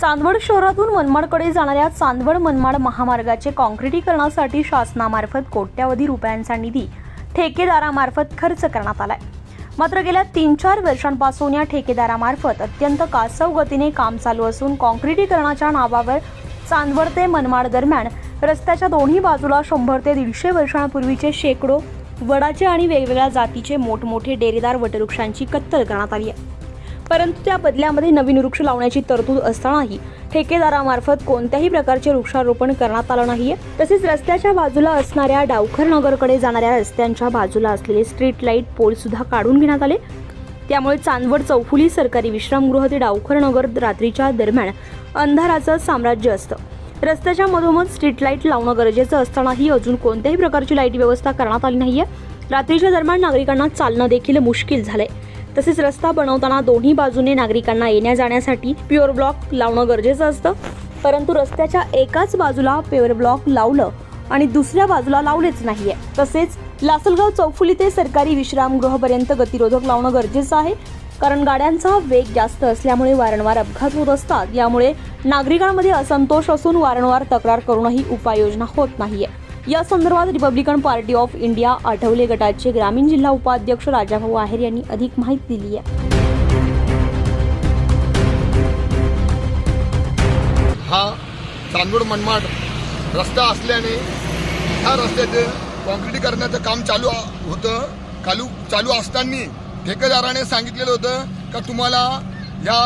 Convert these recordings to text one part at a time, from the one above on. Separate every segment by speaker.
Speaker 1: चांदवड शहरातून मनमाडकडे जाणाऱ्या चांदवड मनमाड महामार्गाचे काँक्रिटीकरणासाठी शासनामार्फत कोट्यावधी रुपयांचा निधी ठेकेदारामार्फत खर्च करण्यात आलाय. मात्र गेल्या तीन चार वर्षांपासून या ठेकेदारामार्फत अत्यंत कासव गतीने काम चालू असून काँक्रिटीकरणाच्या नावावर चांदवड ते मनमाड दरम्यान रस्त्याच्या दोन्ही बाजूला शंभर ते दीडशे वर्षांपूर्वीचे शेकडो वडाचे आणि वेगवेगळ्या जातीचे मोठमोठे डेरेदार वटवृक्षांची कत्तल करण्यात आली आहे. परंतु त्या बदल्यामध्ये नवीन वृक्ष लावण्याची तरतूद असतानाही ठेकेदारामार्फत कोणत्याही प्रकारचे वृक्षारोपण करण्यात आलं नाहीये. तसेच रस्त्याच्या बाजूला असणाऱ्या डावखर नगरकडे जाणाऱ्या रस्त्यांच्या बाजूला असलेले स्ट्रीट लाइट पोल सुद्धा काढून घेण्यात आले. त्यामुळे चांदवड चौफुली सरकारी विश्रामगृह ते डावखर नगर रात्रीच्या दरम्यान अंधाराचं साम्राज्य असतं. रस्त्याच्या मधोमध स्ट्रीट लाइट लावणं गरजेचं असतानाही अजून कोणत्याही प्रकारची लाइट व्यवस्था करण्यात आली नाहीये. रात्रीच्या दरम्यान नागरिकांना चालणं देखील मुश्किल झालंय. तसेच रस्ता बनवताना दोन्ही बाजूने नागरिकांना येण्या जाण्यासाठी प्युअर ब्लॉक लावणं गरजेचं असतं. परंतु रस्त्याच्या एकाच बाजूला प्युअर ब्लॉक लावलं आणि दुसऱ्या बाजूला लावलेच नाहीये. तसेच लासलगाव चौफुली ते सरकारी विश्रामगृहापर्यंत गतिरोधक लावणं गरजेचं आहे. कारण गाड्यांचा वेग जास्त असल्यामुळे वारंवार अपघात होत असतात. यामुळे नागरिकांमध्ये असंतोष असून वारंवार तक्रार करूनही उपाययोजना होत नाहीये. या संदर्भात Republican party of India Athawale गटाचे ग्रामीण जिल्हा उपाध्यक्ष राजाभाऊ आहेर यांनी अधिक माहिती दिली आहे.
Speaker 2: हा चांदूड मनमाड रस्ता असल्याने ह्या रस्त्याचे काँक्रिटीकरणाचं काम चालू होतं. चालू चालू असताना ठेकेदाराने सांगितलेलं होतं का तुम्हाला या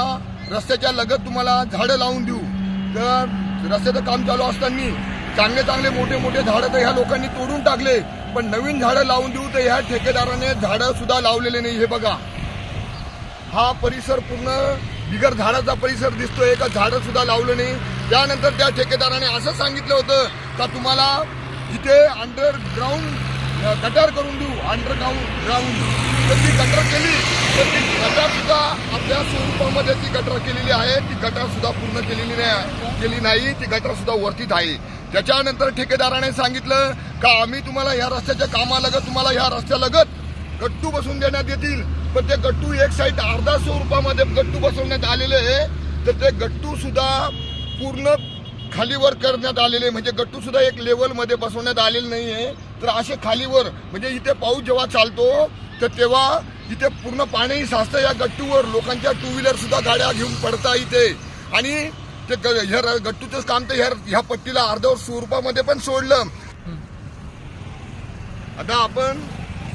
Speaker 2: रस्त्याच्या लगत तुम्हाला झाडं लावून देऊ. तर रस्त्याचं काम चालू असताना चांगले चांगले मोठे मोठे झाडं तर ह्या लोकांनी तोडून टाकले. पण नवीन झाडं लावून देऊ तर ह्या ठेकेदाराने झाडं सुद्धा लावलेले नाही. हे बघा. हा परिसर पूर्ण बिगर झाडाचा परिसर दिसतोय. का झाडं सुद्धा लावलं नाही. त्यानंतर त्या ठेकेदाराने असं सांगितलं होतं का तुम्हाला इथे अंडरग्राऊंड गटार करून देऊ. अंडरग्राऊंड ग्राउंड तर ती गटर केली. तर ती गटार सुद्धा आपल्या स्वरूपामध्ये ती गटर केलेली आहे. ती गटार सुद्धा पूर्ण केलेली नाही केली नाही. ती गटर सुद्धा वरतीच आहे. त्याच्यानंतर ठेकेदाराने सांगितलं का आम्ही तुम्हाला ह्या रस्त्याच्या कामालगत तुम्हाला ह्या रस्त्यालगत गट्टू बसवून देण्यात येतील? पण ते गट्टू एक साईड अर्धा स्वरूपामध्ये गट्टू बसवण्यात आलेले आहे. तर ते गट्टू सुद्धा पूर्ण खालीवर करण्यात आलेले म्हणजे गट्टू सुद्धा एक लेवलमध्ये बसवण्यात आलेले नाही आहे. तर असे खालीवर म्हणजे इथे पाऊस जेव्हा चालतो तर तेव्हा इथे पूर्ण पाणी साचतं. या गट्टूवर लोकांच्या टू व्हीलर सुद्धा गाड्या घेऊन पडता इथे. आणि ते ह्या र- गट्टूचंच काम तर ह्या ह्या पट्टीला अर्धवर स्वरूपामध्ये पण सोडलं. आता आपण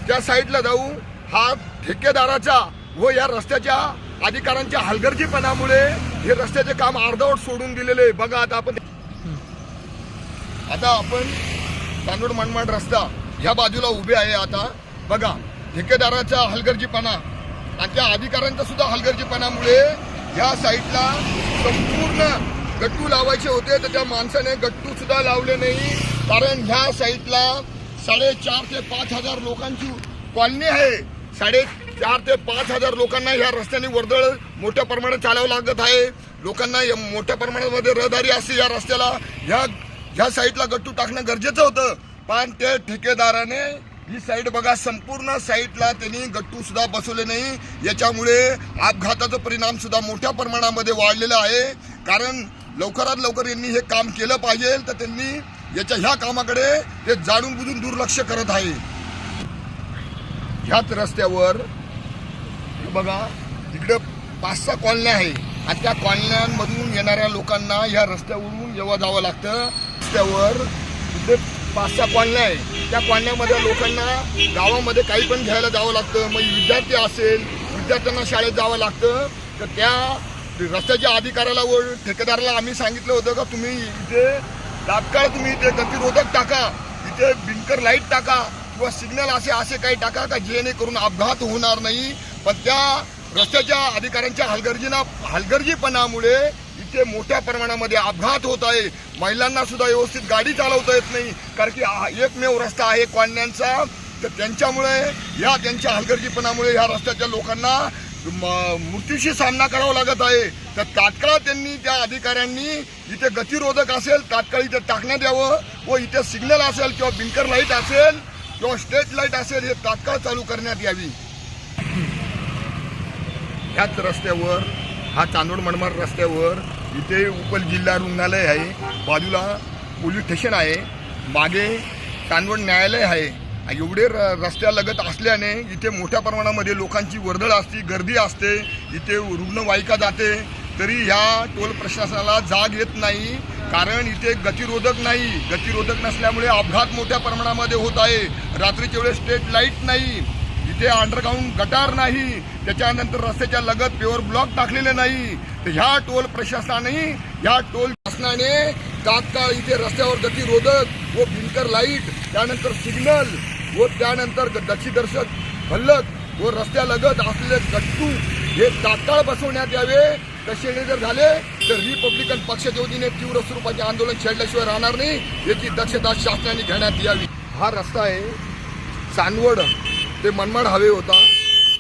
Speaker 2: त्या साईडला जाऊ. हा ठेकेदाराचा व या रस्त्याच्या अधिकाऱ्यांच्या हलगर्जीपणामुळे हे रस्त्याचे काम अर्धवट सोडून दिलेले आहे. बघा आता आपण आता आपण तांदूळ मनमाड रस्ता ह्या बाजूला उभे आहे आता. बघा ठेकेदाराचा हलगर्जीपणा आणि त्या अधिकाऱ्यांचा सुद्धा हलगर्जीपणामुळे ह्या साईडला संपूर्ण गट्टू लावायचे होते तर त्या माणसाने गट्टू सुद्धा लावले नाही. कारण ह्या साईडला साडेचार ते पाच हजार लोकांची कॉलनी आहे. साडेचार ते पाच हजार लोकांना ह्या रस्त्याने वर्दळ मोठ्या प्रमाणात चालावं लागत आहे. लोकांना या मोठ्या प्रमाणामध्ये रहदारी असते या रस्त्याला. ह्या ह्या साईडला गट्टू टाकणं गरजेचं होतं. पण ते ठेकेदाराने ही साईड बघा संपूर्ण साईडला त्यांनी गट्टू सुद्धा बसवले नाही. याच्यामुळे अपघाताचा परिणाम सुद्धा मोठ्या प्रमाणामध्ये वाढलेला आहे. कारण लवकरात लवकर यांनी हे काम केलं पाहिजे तर त्यांनी याच्या ह्या कामाकडे ते जाणून बुजून दुर्लक्ष करत आहे. ह्याच रस्त्यावर हे बघा तिकडे पाच सहा कॉलन्या आहे. आणि त्या कॉलन्यांमधून येणाऱ्या लोकांना ह्या रस्त्यावरून जेव्हा जावं लागतं. रस्त्यावर तिथे पाच सहा कॉलन्या आहे? त्या कॉलन्यामध्ये लोकांना गावामध्ये काही पण घ्यायला जावं लागतं. मग विद्यार्थी असेल विद्यार्थ्यांना शाळेत जावं लागतं. तर त्या रस्त्याच्या अधिकाऱ्याला व ठेकेदाराला आम्ही सांगितलं होतं का तुम्ही इथे तात्काळ तुम्ही इथे गतिरोधक टाका. इथे बिंकर लाइट टाका. किंवा सिग्नल असे असे काही टाका का जेणेकरून अपघात होणार नाही. पण त्या रस्त्याच्या अधिकाऱ्यांच्या हलगर्जीना हलगर्जीपणामुळे इथे मोठ्या प्रमाणामध्ये अपघात होत आहे. महिलांना सुद्धा व्यवस्थित गाडी चालवता येत नाही. कारण की एकमेव रस्ता आहे कॉलन्यांचा. तर त्यांच्यामुळे या त्यांच्या हलगर्जीपणामुळे ह्या रस्त्याच्या लोकांना मृत्यूशी सामना करावा लागत आहे. तर तात्काळ त्यांनी त्या अधिकाऱ्यांनी इथे गतिरोधक असेल तात्काळ इथे टाकण्यात यावं व इथे सिग्नल असेल किंवा बिंकर लाइट असेल किंवा स्ट्रेट लाइट असेल हे तात्काळ चालू करण्यात यावी. याच रस्त्यावर हा चांदोड मनमाड रस्त्यावर इथे उपल जिल्हा रुग्णालय आहे. बाजूला पोलीस स्टेशन आहे. मागे चांदवड न्यायालय आहे. एवढे र रस्त्यालगत असल्याने इथे मोठ्या प्रमाणामध्ये लोकांची वर्दळ असते गर्दी असते. इथे रुग्णवाहिका जाते. तरी ह्या टोल प्रशासनाला जाग येत नाही. कारण इथे गतिरोधक नाही. गतिरोधक नसल्यामुळे अपघात मोठ्या प्रमाणामध्ये होत आहे. रात्रीच्या वेळेस स्ट्रीट लाइट नाही. ते अंडरग्राऊंड गटार नाही. त्याच्यानंतर रस्त्याच्या लगत प्युअर ब्लॉक टाकलेले नाही. तर ह्या टोल प्रशासनाने ह्या टोल शासनाने तात्काळ इथे रस्त्यावर गतिरोधक व भिंकर लाइट त्यानंतर सिग्नल व त्यानंतर दक्षिदर्शक फलक व रस्त्यालगत असलेले गट्टू हे तात्काळ बसवण्यात यावे. तसे जर झाले तर रिपब्लिकन पक्षाच्या वतीने तीव्र स्वरूपाचे आंदोलन छेडल्याशिवाय राहणार नाही याची दक्षता शासनाने घेण्यात यावी. हा रस्ता आहे चांदवड. ते मनमाड हवे होता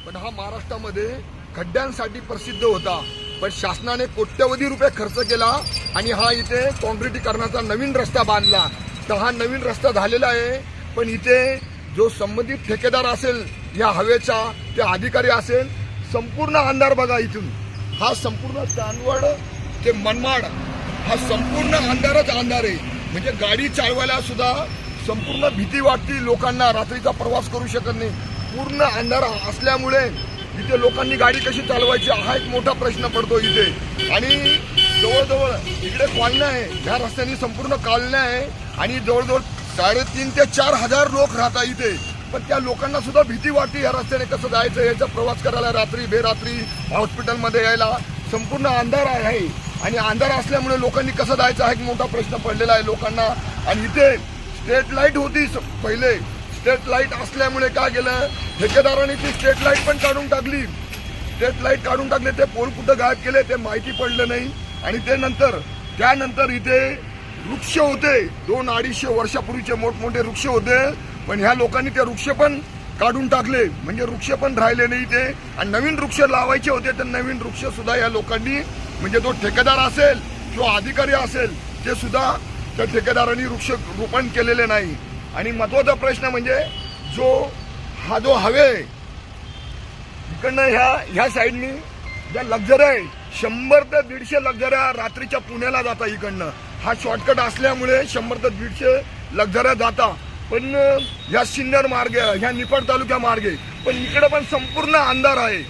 Speaker 2: पण हा महाराष्ट्रामध्ये खड्ड्यांसाठी प्रसिद्ध होता. पण शासनाने कोट्यवधी रुपये खर्च केला आणि हा इथे काँक्रिटीकरणाचा नवीन रस्ता बांधला. तर हा नवीन रस्ता झालेला आहे पण इथे जो संबंधित ठेकेदार असेल या हवेचा ते अधिकारी असेल संपूर्ण अंधार बघा इथून. हा संपूर्ण चांदवड ते मनमाड हा संपूर्ण अंधारच अंधार आहे. म्हणजे गाडी चालवायला सुद्धा संपूर्ण भीती वाटते लोकांना रात्रीचा प्रवास करू शकत नाही. पूर्ण अंधार असल्यामुळे इथे लोकांनी गाडी कशी चालवायची हा एक मोठा प्रश्न पडतो इथे. आणि जवळजवळ इकडे कॉलन्या आहे ह्या रस्त्याने संपूर्ण कॉलन्या आहे आणि जवळजवळ साडेतीन ते चार हजार लोक राहतात इथे. पण त्या लोकांना सुद्धा भीती वाटते या रस्त्याने कसं जायचं याचा प्रवास करायला रात्री बेरात्री हॉस्पिटलमध्ये यायला. संपूर्ण अंधार आहे. आणि अंधार असल्यामुळे लोकांनी कसं जायचं हा एक मोठा प्रश्न पडलेला आहे लोकांना. आणि इथे स्ट्रेट लाइट होती स- पहिले. स्ट्रेट लाइट असल्यामुळे काय केलं? ठेकेदाराने ती स्ट्रेट लाइट पण काढून टाकली. स्ट्रेट लाइट काढून टाकले ते पोल कुठं गायब केले ते माहिती पडलं नाही. आणि ते नंतर त्यानंतर इथे वृक्ष होते. दोन अडीचशे वर्षापूर्वीचे मोठमोठे वृक्ष होते. पण ह्या लोकांनी ते वृक्ष पण काढून टाकले. म्हणजे वृक्ष पण राहिले नाही ते आणि नवीन वृक्ष लावायचे होते तर नवीन वृक्ष सुद्धा या लोकांनी म्हणजे तो ठेकेदार असेल किंवा अधिकारी असेल ते सुद्धा त्या ठेकेदारांनी वृक्ष रोपण केलेले नाही. आणि महत्त्वाचा प्रश्न म्हणजे जो हा जो हवे इकडनं ह्या ह्या साईडनी ज्या लक्झर आहे शंभर ते दीडशे लक्झऱ्या रात्रीच्या पुण्याला जाता इकडनं. हा शॉर्टकट असल्यामुळे शंभर ते दीडशे लक्झऱ्या जाता. पण ह्या सिन्नर मार्ग ह्या निफाड तालुक्या मार्गे पण इकडे पण संपूर्ण अंधार आहे.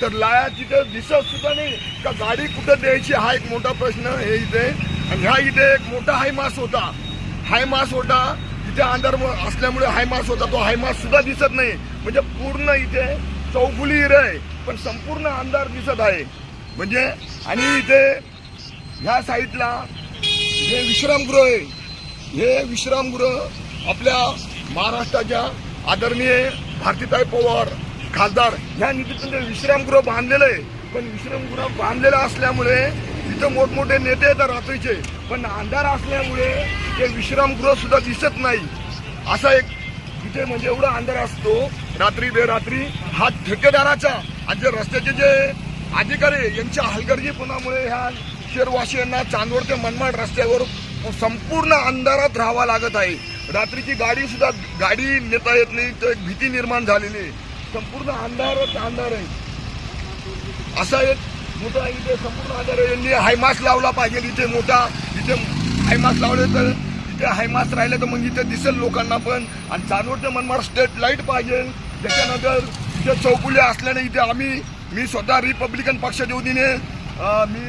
Speaker 2: तर लाया तिथं दिसत सुद्धा नाही. का गाडी कुठं द्यायची हा एक मोठा प्रश्न हे इथे. आणि ह्या इथे एक मोठा हायमास होता. हायमास होता इथे अंधार असल्यामुळे हायमास होता. तो हायमास सुद्धा दिसत नाही. म्हणजे पूर्ण इथे चौफुली हिर आहे पण संपूर्ण अंधार दिसत आहे. म्हणजे आणि इथे ह्या साईडला हे विश्रामगृह आहे. हे विश्रामगृह आपल्या महाराष्ट्राच्या आदरणीय भारतीताई पवार खासदार ह्या निधीतून ते विश्रामगृह बांधलेलं आहे. पण विश्रामगृह बांधलेलं असल्यामुळे इथं मोठमोठे नेते येतात रात्रीचे. पण अंधार असल्यामुळे ते विश्रामगृह सुद्धा दिसत नाही. असा एक इथे म्हणजे एवढा अंधार असतो. रात्री बेरात्री हा ठेकेदाराचा आणि जे रस्त्याचे जे अधिकारी यांच्या हलगर्जीपणामुळे ह्या शेरवासियांना चांदवड ते मनमाड रस्त्यावर संपूर्ण अंधारात राहावा लागत आहे. रात्रीची गाडी सुद्धा गाडी नेता येत नाही तर एक भीती निर्माण झालेली आहे. संपूर्ण अंधारच अंधार आहे. असा एक मोठा इथे संपूर्ण आधार यांनी हायमास लावला पाहिजे इथे मोठा. इथे हायमास लावले तर इथे हायमास राहिले तर मग इथे दिसेल लोकांना पण. आणि जानवरचं ते मनमाड स्टेट लाइट पाहिजे. त्याच्यानंतर इथे चौकुले असल्याने इथे आम्ही मी स्वतः रिपब्लिकन पक्षाच्या वतीने मी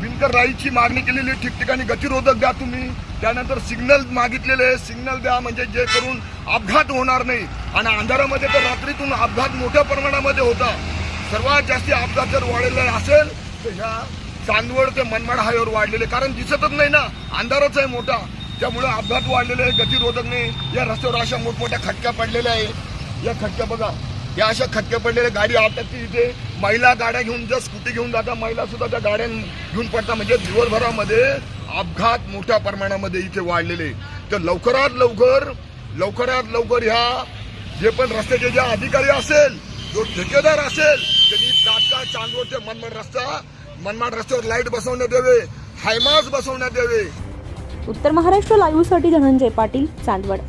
Speaker 2: विणकर राईची मागणी केलेली ठिकठिकाणी गतिरोधक द्या तुम्ही. त्यानंतर सिग्नल मागितलेले सिग्नल द्या म्हणजे जे करून अपघात होणार नाही. आणि अंधारामध्ये तर रात्रीतून अपघात मोठ्या प्रमाणामध्ये होता. सर्वात जास्ती अपघात जर वाढलेला असेल तर ह्या चांदवड ते मनमाड हायवर वाढलेले कारण दिसतच नाही ना. अंधारच आहे मोठा. त्यामुळे अपघात वाढलेले आहे, गतिरोधक नाही या रस्त्यावर अशा मोठमोठ्या खटक्या पडलेल्या आहे या खटक्या बघा. या अशा खटक्या पडलेल्या गाडी आटकते इथे. महिला गाड्या घेऊन जर स्कूटी घेऊन जातात महिला सुद्धा त्या गाड्या घेऊन पडतात. म्हणजे दिवसभरामध्ये अपघात मोठ्या प्रमाणामध्ये इथे वाढलेले तर लवकरात लवकर लवकरात लवकर ह्या जे पण रस्त्याचे जे अधिकारी असेल जो ठेकेदार असेल त्यांनी तात्काळ चांदवड ते मनमाड रस्ता मनमाड रस्त्यावर लाइट बसवण्यात यावे हायमास बसवण्यात यावे.
Speaker 1: उत्तर महाराष्ट्र लाईव्हसाठी धनंजय पाटील चांदवड.